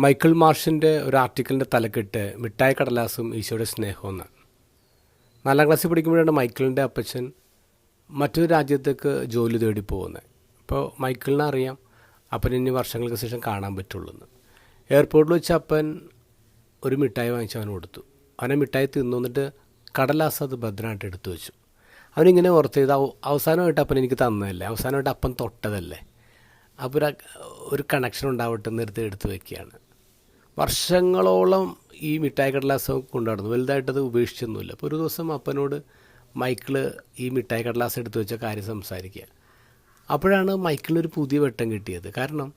Michael മാർഷിന്റെ ഒരു ആർട്ടിക്കിളിന്റെ തലക്കെട്ട് മിഠായി കടലാസും ഈശോയുടെ സ്നേഹവും എന്നാണ് നാലാം ക്ലാസ്സിൽ പഠിക്കുമ്പോഴാണ് മൈക്കിളിന്റെ അപ്പച്ചൻ മറ്റൊരു രാജ്യത്തേക്ക് ജോലി തേടി പോകുന്നത്. അപ്പോൾ മൈക്കിളിനെ അറിയാം അപ്പൻ ഇനി വർഷങ്ങൾക്ക് ശേഷം കാണാൻ പറ്റുള്ളൂ എയർപോർട്ടിൽ വെച്ച് അപ്പൻ ഒരു മിഠായി വാങ്ങിച്ച് അവന് കൊടുത്തു. അവനെ മിഠായി തിന്നു എന്നിട്ട് കടലാസ് അത് ഭദ്രമായിട്ട് എടുത്തു വെച്ചു. അവനിങ്ങനെ ഓർത്ത് അവ- അവസാനമായിട്ട് അപ്പൻ എനിക്ക് തന്നതല്ലേ? അവസാനമായിട്ട് അപ്പൻ തൊട്ടതല്ലേ? അപ്പോൾ ഒരു കണക്ഷൻ ഉണ്ടാവട്ടെ നിർത്തി എടുത്ത് എടുത്ത് വെക്കുകയാണ്. വർഷങ്ങളോളം ഈ മിഠായി കടലാസ് കൊണ്ടു നടന്നു വലുതായിട്ടത് ഉപേക്ഷിച്ചൊന്നുമില്ല. അപ്പോൾ ഒരു ദിവസം അപ്പനോട് മൈക്കിൾ ഈ മിഠായി കടലാസ് എടുത്തു വെച്ച കാര്യം സംസാരിക്കുക. അപ്പോഴാണ് മൈക്കിളിന് ഒരു പുതിയ വെട്ടം കിട്ടിയത്. കാരണം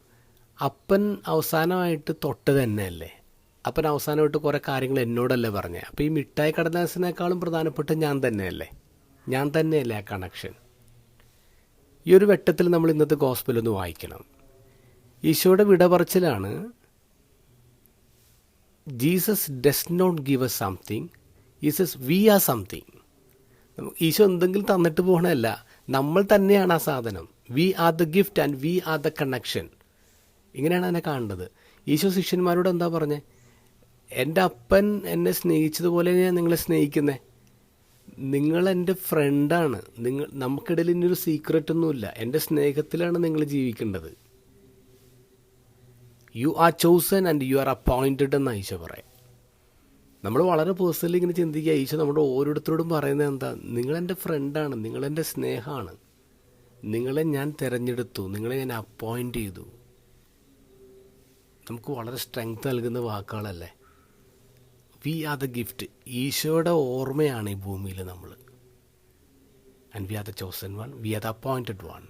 അപ്പൻ അവസാനമായിട്ട് തൊട്ട് തന്നെയല്ലേ? അപ്പൻ അവസാനമായിട്ട് കുറേ കാര്യങ്ങൾ എന്നോടല്ലേ പറഞ്ഞത് അപ്പോൾ ഈ മിഠായി കടലാസിനേക്കാളും പ്രധാനപ്പെട്ട ഞാൻ തന്നെയല്ലേ? ഞാൻ തന്നെയല്ലേ ആ കണക്ഷൻ ഈ ഒരു വെട്ടത്തിൽ നമ്മൾ ഇന്നത്തെ ഗോസ്പൽ ഒന്ന് വായിക്കണം. ഈശോയുടെ വിട പറച്ചിലാണ് Jesus does not give a something Jesus we are something Isho എന്തെങ്കിലും തന്നിട്ട് പോകണമല്ല നമ്മൾ തന്നെയാണ് ആ സാധനം. We are the gift and we are the connection ഇങ്ങനെയാണ് അതിനെ കാണേണ്ടത് ഈശോ ശിഷ്യന്മാരോട് എന്താ പറഞ്ഞത് എന്റെ അപ്പൻ എന്നെ സ്നേഹിച്ചതുപോലെ ഞാൻ നിങ്ങളെ സ്നേഹിക്കുന്നത് നിങ്ങൾ എന്റെ ഫ്രണ്ടാണ് നിങ്ങൾ നമുക്കിടയിൽ ഇനിയൊരു സീക്രട്ട് ഒന്നുമില്ല. എന്റെ സ്നേഹത്തിലാണ് നിങ്ങൾ ജീവിക്കേണ്ടത്. You are chosen and you are appointed എന്ന് ഈശോ പറയാം. നമ്മൾ വളരെ പേഴ്സണലി ഇങ്ങനെ ചിന്തിക്കുക ഈശോ നമ്മുടെ ഓരോരുത്തരോടും പറയുന്നത് എന്താ? നിങ്ങളെന്റെ ഫ്രണ്ടാണ് നിങ്ങളെന്റെ സ്നേഹമാണ്. നിങ്ങളെ ഞാൻ തിരഞ്ഞെടുത്തു നിങ്ങളെ ഞാൻ അപ്പോയിന്റ് ചെയ്തു. നമുക്ക് വളരെ സ്ട്രെങ്ത് നൽകുന്ന വാക്കുകളല്ലേ? വി ആർ ദ ഗിഫ്റ്റ് ഈശോയുടെ ഓർമ്മയാണ് ഈ ഭൂമിയിൽ നമ്മൾ. And we are the chosen one we are the appointed one